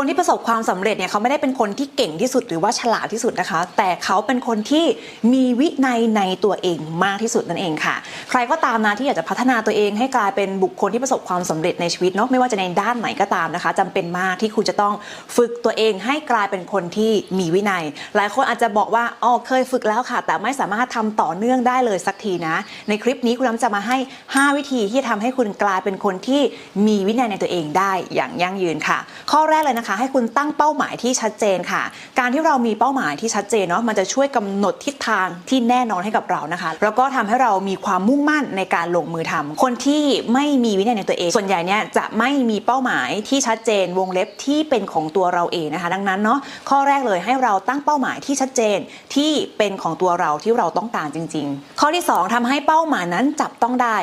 คนที่ประสบความสำเร็จเนี่ยเขาไม่ได้เป็นคนที่เก่งที่สุดหรือว่าฉลาดที่สุดนะคะ แต่เขาเป็นคนที่มีวินัยในตัวเองมากที่สุดนั่นเองค่ะ ใครก็ตามนะที่อยากจะพัฒนาตัวเองให้กลายเป็นบุคคลที่ประสบความสำเร็จในชีวิตเนาะไม่ว่าจะในด้านไหนก็ตามนะคะจำเป็นมากที่คุณจะต้องฝึกตัวเองให้กลายเป็นคนที่มีวินัย หลายคนอาจจะบอกว่าอ๋อเคยฝึกแล้วค่ะ แต่ไม่สามารถทำต่อเนื่องได้เลยสักทีนะ ในคลิปนี้คุณน้ำจะมาให้ 5 วิธีที่จะทำให้คุณกลายเป็นคนที่มีวินัยในตัวเองได้อย่างยั่งยืนค่ะ ข้อแรกเลยนะคะให้คุณตั้งเป้าหมายที่ชัดเจนค่ะ การที่เรามีเป้าหมายที่ชัดเจนเนาะมันจะช่วยกำหนดทิศทางที่แน่นอนให้กับเรานะคะ แล้วก็ทำให้เรามีความมุ่งมั่นในการลงมือทำคนที่ไม่มีวินัยในตัวเอง ส่วนใหญ่เนี่ยจะไม่มีเป้าหมายที่ชัดเจนวงเล็บที่เป็นของตัวเราเองนะคะ ดังนั้นเนาะข้อแรกเลยให้เราตั้งเป้าหมายที่ชัดเจนที่เป็นของตัวเราที่เราต้องการจริง ๆ ข้อที่ 2ทำให้เป้าหมายนั้นจับต้องได้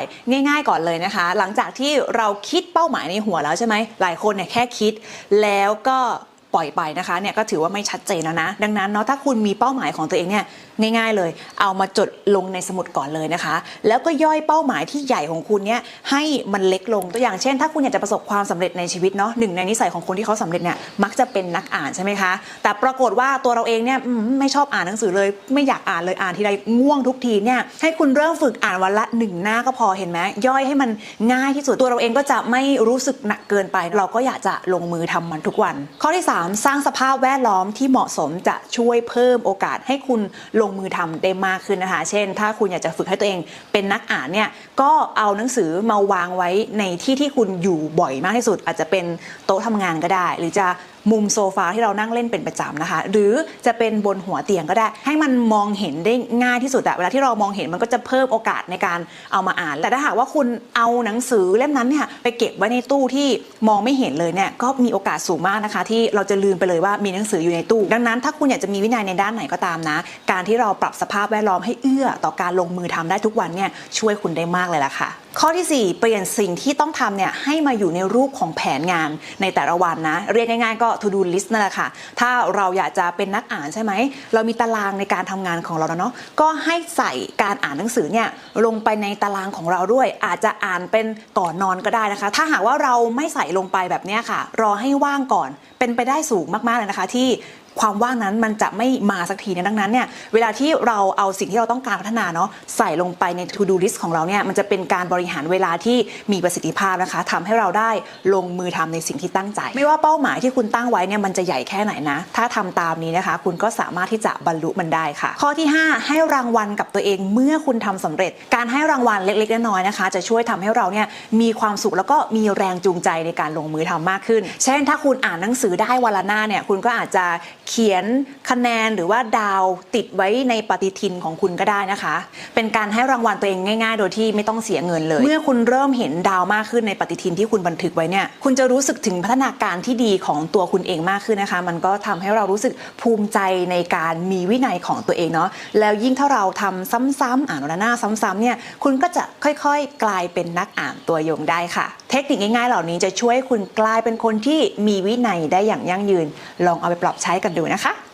ง่าย ๆ ก่อนเลยนะคะ หลังจากที่เราคิดเป้าหมายในหัวแล้วใช่ไหมหลายคนเนี่ยแค่คิดแล้วก็ ปล่อยไปนะคะเนี่ยก็ถือว่าไม่ชัดเจนแล้วนะ ดังนั้นเนาะถ้าคุณมีเป้าหมายของตัวเองเนี่ยง่าย ๆ เลย เอามาจดลงในสมุดก่อนเลยนะคะ แล้วก็ย่อยเป้าหมายที่ใหญ่ของคุณเนี่ยให้มันเล็กลงตัวอย่างเช่น ถ้าคุณอยากจะประสบความสำเร็จในชีวิตเนาะหนึ่งในนิสัยของคนที่เขาสำเร็จเนี่ยมักจะเป็นนักอ่านใช่ไหมคะ แต่ปรากฏว่าตัวเราเองเนี่ยไม่ชอบอ่านหนังสือเลย ไม่อยากอ่านเลยอ่านทีไรง่วงทุกทีเนี่ยให้คุณเริ่มฝึกอ่านวันละหนึ่งหน้าก็พอเห็นไหมย่อยให้มันง่ายที่สุดตัวเราเองก็จะไม่รู้สึกหนักเกินไป เราก็อยากจะลงมือทำมันทุกวัน ข้อที่3สร้างสภาพแวดล้อมที่เหมาะสมจะช่วยเพิ่มโอกาสให้คุณลงมือทำได้มากขึ้นนะคะ เช่น ถ้าคุณอยากจะฝึกให้ตัวเองเป็นนักอ่านเนี่ยก็เอาหนังสือมาวางไว้ในที่ที่คุณอยู่บ่อยมากที่สุด อาจจะเป็นโต๊ะทำงานก็ได้ หรือจะ มุมโซฟาที่เรานั่งเล่นเป็นประจำนะคะ หรือจะเป็นบนหัวเตียงก็ได้ ให้มันมองเห็นได้ง่ายที่สุดอะเวลาที่เรามองเห็นมันก็จะเพิ่มโอกาสในการเอามาอ่าน แต่ถ้าหากว่าคุณเอาหนังสือเล่มนั้นเนี่ยไปเก็บไว้ในตู้ที่มองไม่เห็นเลยเนี่ยก็มีโอกาสสูงมากนะคะ ที่เราจะลืมไปเลยว่ามีหนังสืออยู่ในตู้ ดังนั้นถ้าคุณอยากจะมีวินัยในด้านไหนก็ตามนะ การที่เราปรับสภาพแวดล้อมให้เอื้อต่อการลงมือทำได้ทุกวันเนี่ยช่วยคุณได้มากเลยล่ะค่ะ ข้อทีสี่ 4 เปลี่ยนสิ่งที่ต้องทำเนี่ยให้มาอยู่ในรูปของแผนงานในแต่ละวันนะ เรียกง่ายๆก็ to do list นั่นแหละค่ะ ถ้าเราอยากจะเป็นนักอ่านใช่ไหม เรามีตารางในการทำงานของเราแล้วเนาะก็ให้ใส่การอ่านหนังสือเนี่ยลงไปในตารางของเราด้วย อาจจะอ่านเป็นก่อนนอนก็ได้นะคะ ถ้าหากว่าเราไม่ใส่ลงไปแบบเนี้ยค่ะ รอให้ว่างก่อนเป็นไปได้สูงมากๆเลยนะคะ ที่ ความว่างนั้นมันจะไม่มาสักทีนะดังนั้นเนี่ยเวลาที่เราเอาสิ่งที่เราต้องการพัฒนาเนาะใส่ลงไปใน to do list ของเราเนี่ยมันจะเป็นการบริหารเวลาที่มีประสิทธิภาพนะคะทำให้เราได้ลงมือทำในสิ่งที่ตั้งใจ ไม่ว่าเป้าหมายที่คุณตั้งไว้เนี่ยมันจะใหญ่แค่ไหนนะ ถ้าทำตามนี้นะคะ คุณก็สามารถที่จะบรรลุมันได้ค่ะ ข้อที่ 5 ให้รางวัลกับตัวเองเมื่อคุณทำสำเร็จ การให้รางวัลเล็กๆน้อยๆนะคะ จะช่วยทำให้เราเนี่ยมีความสุขแล้วก็มีแรงจูงใจในการลงมือทำมากขึ้น เช่น ถ้าคุณอ่านหนังสือได้วันละหน้าเนี่ยคุณก็อาจจะเขียนคะแนนหรือว่าดาวติดไว้ในปฏิทินของคุณก็ได้นะคะ เป็นการให้รางวัลตัวเองง่าย ๆ โดยที่ไม่ต้องเสียเงินเลย เมื่อคุณเริ่มเห็นดาวมากขึ้นในปฏิทินที่คุณบันทึกไว้เนี่ยคุณจะรู้สึกถึงพัฒนาการที่ดีของตัวคุณเองมากขึ้นนะคะ มันก็ทำให้เรารู้สึกภูมิใจในการมีวินัยของตัวเองเนาะแล้วยิ่งถ้าเราทำซ้ำๆอ่านวันละหน้าซ้ำๆเนี่ยคุณก็จะค่อยๆ กลายเป็นนักอ่านตัวยงได้ค่ะ เทคนิคง่ายๆ เหล่านี้จะช่วยคุณกลายเป็นคนที่มีวินัยได้อย่างยั่งยืน ลองเอาไปปรับใช้กันดูนะคะ